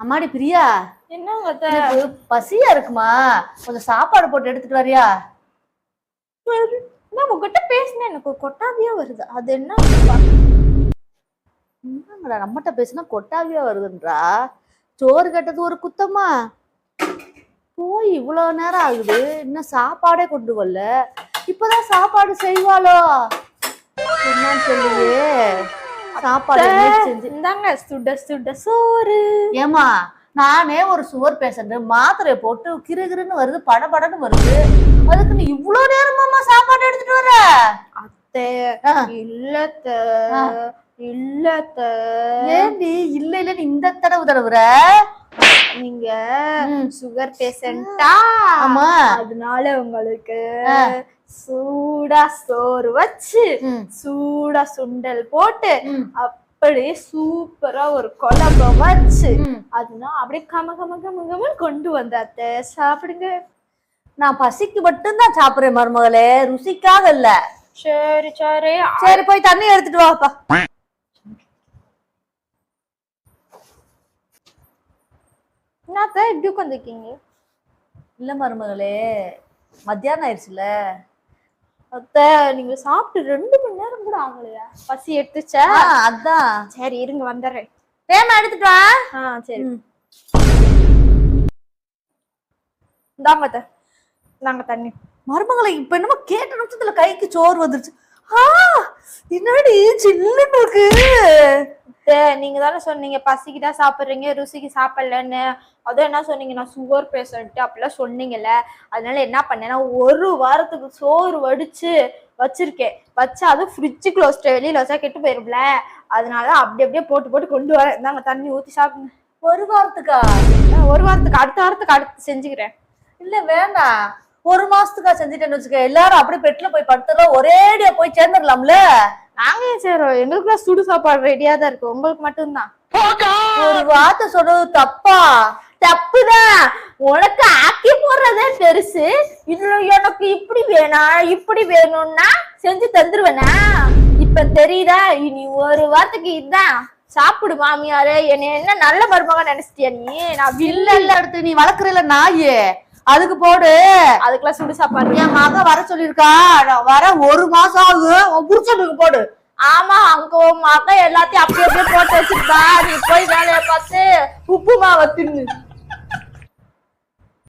அம்மாடி பிரியா என்னங்க? எனக்கு பசியா இருக்குமா? கொஞ்சம் சாப்பாடு போட்டு எடுத்துட்டு வரியா? நான் உங்ககிட்ட பேசினேன். எனக்கு கொட்டாவியா வருது. அது என்ன என்னங்கடா நம்மகிட்ட பேசினா கொட்டாவியா வருதுன்றா? சோறு கட்டது ஒரு குத்தமா? போய் இவ்வளவு நேரம் ஆகுது. இன்னும் சாப்பாடே கொண்டு வரல. இப்பதான் சாப்பாடு செய்வாளோ? என்னன்னு சொல்லுவே சாப்பாடு இந்தாங்க சுட சுட சோறு. ஏமா நானே ஒரு சுவர் பேஷண்ட் மாத்திரையை போட்டு கிறுகிறுன்னு வருது படபடன்னு வருது. அதுக்கு நீ இவ்வளவு நேரமாமா சாப்பாடு எடுத்துட்டு வர? அத்தை. இல்லத்த. இல்லத்த ஏண்டி இல்ல இல்லன்னு இந்த தடவை தடவுற? நீங்க. சுகர் பேஷண்டா ஆமா. அதனால உங்களுக்கு ஆ. சூடா சோறு வச்சு சூடா சுண்டல் போட்டு அப்படியே சூப்பரா ஒரு குழம்ப வச்சு. அதுனா அப்படியே கம கம கம கமன்னு கொண்டு வந்த அத்தை. சாப்பிடுங்க. நான் பசிக்கு மட்டும்தான் சாப்பிடுறேன் மருமகளே. ருசிக்காக இல்ல. சரி சரி. சரி போய் தண்ணி எடுத்துட்டு வாப்பா என்னத்த இப்படி உட்காந்துருக்கீங்க இல்ல மருமகளே. மத்தியானம் ஆயிடுச்சுல. அத்தை நீங்க சாப்பிட்டு ரெண்டு மணி நேரம் கூட ஆகலையா? பசி எடுத்துச்சா? அதான். சரி இருங்க வந்துடுறேன். வேமா எடுத்துட்டு வா. ஆ சரி. இந்தாங்க அத்தை. இந்தாங்க தண்ணி. மருமகளை இப்ப என்னமோ கேட்ட நிமிஷத்துல கைக்கு சோறு வந்துருச்சு. ஆ என்னடி சில்லுன்னு இருக்கு. நீங்க தானே சொன்னீங்க பசிக்கு தான் சாப்பிடுறீங்க ருசிக்கு சாப்பிடலன்னு. அதுவும் என்ன சொன்னீங்க? நான் சுகர் பேஷண்ட் அப்படிலாம் சொன்னீங்கல்ல. அதனால என்ன பண்ணேன்னா ஒரு வாரத்துக்கு சோறு வடிச்சு வச்சிருக்கேன். வச்சு அதுவும் ஃப்ரிட்ஜு க்ளோஸ் வெளியில வச்சா கெட்டு போயிரும்ல. அதனால அப்படி அப்படியே போட்டு போட்டு கொண்டு வரேன். இந்தாங்க தண்ணி ஊத்தி சாப்பிடுங்க. ஒரு வாரத்துக்கா? ஒரு வாரத்துக்கு அடுத்த வாரத்துக்கு அடுத்து செஞ்சுக்கிறேன். இல்ல வேண்டாம் ஒரு மாசத்துக்கா செஞ்சுட்டேன்னு வச்சுக்க. எல்லாரும் அப்படியே பெட்ல போய் படுத்துறோம் ஒரேடியா போய் சேர்ந்துடலாம்ல. நாங்க செய்றோம் எங்களுக்குலாம் சுடு சாப்பாடு ரெடியா தான் இருக்கு. உங்களுக்கு மட்டும்தான். ஒரு வார்த்தை சொல்றது தப்பா? தப்புதான். உனக்கு ஆக்கி போடுறதே பெருசு. இதுல எனக்கு இப்படி வேணாம் இப்படி வேணும்னா செஞ்சு தந்துருவேனா? இப்ப தெரியுதா? இனி ஒரு வாரத்துக்கு இதுதான் சாப்பிடு மாமியாரே. என்னை என்ன நல்ல மருமக நினைச்சிட்டியா நீ? நான் வில்ல அடுத்து நீ வளர்க்குறல நாயே. அதுக்கு போடு. அதுக்கெல்லாம் சுடு சாப்பாடு. என் மக வர சொல்லிருக்கா வர ஒரு மாசம் ஆகும் புருஷனுக்கு போடு. ஆமா அங்க உன் மகன் எல்லாத்தையும் அப்படி அப்படியே போட்டு வச்சிருக்கா. நீ போய் வேலையை பார்த்து உப்பு மாவை தின்னு.